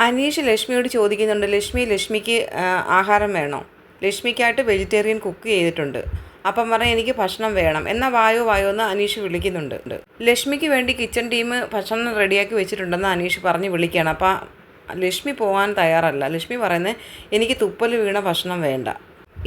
അനീഷ് ലക്ഷ്മിയോട് ചോദിക്കുന്നുണ്ട് ലക്ഷ്മി ലക്ഷ്മിക്ക് ആഹാരം വേണോ? ലക്ഷ്മിക്കായിട്ട് വെജിറ്റേറിയൻ കുക്ക് ചെയ്തിട്ടുണ്ട്. അപ്പം പറഞ്ഞാൽ എനിക്ക് ഭക്ഷണം വേണം. എന്നാൽ വായോ വായോ എന്ന് അനീഷ് വിളിക്കുന്നുണ്ട്. ലക്ഷ്മിക്ക് വേണ്ടി കിച്ചൺ ടീം ഭക്ഷണം റെഡിയാക്കി വെച്ചിട്ടുണ്ടെന്ന് അനീഷ് പറഞ്ഞ് വിളിക്കുകയാണ്. അപ്പം ലക്ഷ്മി പോകാൻ തയ്യാറല്ല. ലക്ഷ്മി പറയുന്നത് എനിക്ക് തുപ്പൽ വീണ ഭക്ഷണം വേണ്ട.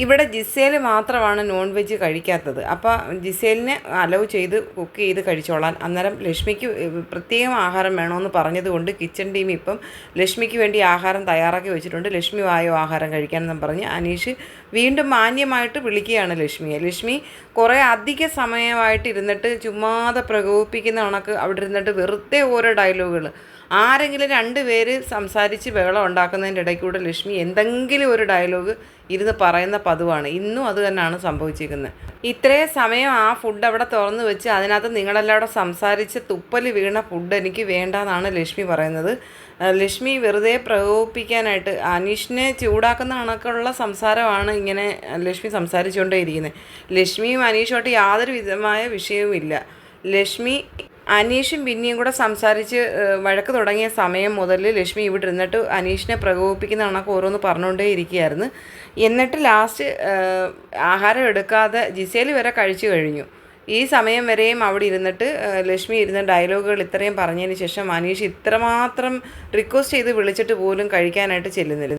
ഇവിടെ ജിസേൽ മാത്രമാണ് നോൺ വെജ് കഴിക്കാത്തത്. അപ്പോൾ ജിസേലിനെ അലവ് ചെയ്ത് കുക്ക് ചെയ്ത് കഴിച്ചോളാൻ. അന്നേരം ലക്ഷ്മിക്ക് പ്രത്യേകം ആഹാരം വേണമെന്ന് പറഞ്ഞതുകൊണ്ട് കിച്ചൺ ടീം ഇപ്പം ലക്ഷ്മിക്ക് വേണ്ടി ആഹാരം തയ്യാറാക്കി വെച്ചിട്ടുണ്ട്. ലക്ഷ്മി വായോ ആഹാരം കഴിക്കാനെന്നും പറഞ്ഞ് അനീഷ് വീണ്ടും മാന്യമായിട്ട് വിളിക്കുകയാണ് ലക്ഷ്മിയെ. ലക്ഷ്മി കുറേ അധിക സമയമായിട്ട് ഇരുന്നിട്ട് ചുമ്മാതെ പ്രകോപിപ്പിക്കുന്ന കണക്ക് അവിടെ ഇരുന്നിട്ട് വെറുതെ ഓരോ ഡയലോഗുകൾ ആരെങ്കിലും രണ്ട് പേര് സംസാരിച്ച് ബഹളം ഉണ്ടാക്കുന്നതിന്റെ ഇടയ്ക്ക് കൂടെ ലക്ഷ്മി എന്തെങ്കിലും ഒരു ഡയലോഗ് ഇരുന്ന് പറയുന്ന പതിവാണ്. ഇന്നും അത് തന്നെയാണ് സംഭവിച്ചിരിക്കുന്നത്. ഇത്രയും സമയം ആ ഫുഡ് അവിടെ തുറന്നു വെച്ച് അതിനകത്ത് നിങ്ങളെല്ലാവരും സംസാരിച്ച് തുപ്പൽ വീണ ഫുഡ് എനിക്ക് വേണ്ടാന്നാണ് ലക്ഷ്മി പറയുന്നത്. ലക്ഷ്മി വെറുതെ പ്രകോപിപ്പിക്കാനായിട്ട് അനീഷിനെ ചൂടാക്കുന്ന കണക്കുള്ള സംസാരമാണ് ഇങ്ങനെ ലക്ഷ്മി സംസാരിച്ചുകൊണ്ടേയിരിക്കുന്നത്. ലക്ഷ്മിയും അനീഷുമായിട്ട് യാതൊരു വിധമായ വിഷയവുമില്ല. ലക്ഷ്മി അനീഷും പിന്നെയും കൂടെ സംസാരിച്ച് വഴക്ക് തുടങ്ങിയ സമയം മുതൽ ലക്ഷ്മി ഇവിടെ ഇരുന്നിട്ട് അനീഷിനെ പ്രകോപിപ്പിക്കുന്ന കണക്ക് ഓരോന്ന് പറഞ്ഞുകൊണ്ടേ ഇരിക്കുകയായിരുന്നു. എന്നിട്ട് ലാസ്റ്റ് ആഹാരം എടുക്കാതെ ജിസേൽ വരെ കഴിച്ചു കഴിഞ്ഞു. ഈ സമയം വരെയും അവിടെ ഇരുന്നിട്ട് ലക്ഷ്മി ഇരുന്ന ഡയലോഗുകൾ ഇത്രയും പറഞ്ഞതിന് ശേഷം അനീഷ് ഇത്രമാത്രം റിക്വസ്റ്റ് ചെയ്ത് വിളിച്ചിട്ട് പോലും കഴിക്കാനായിട്ട് ചെല്ലുന്നില്ല.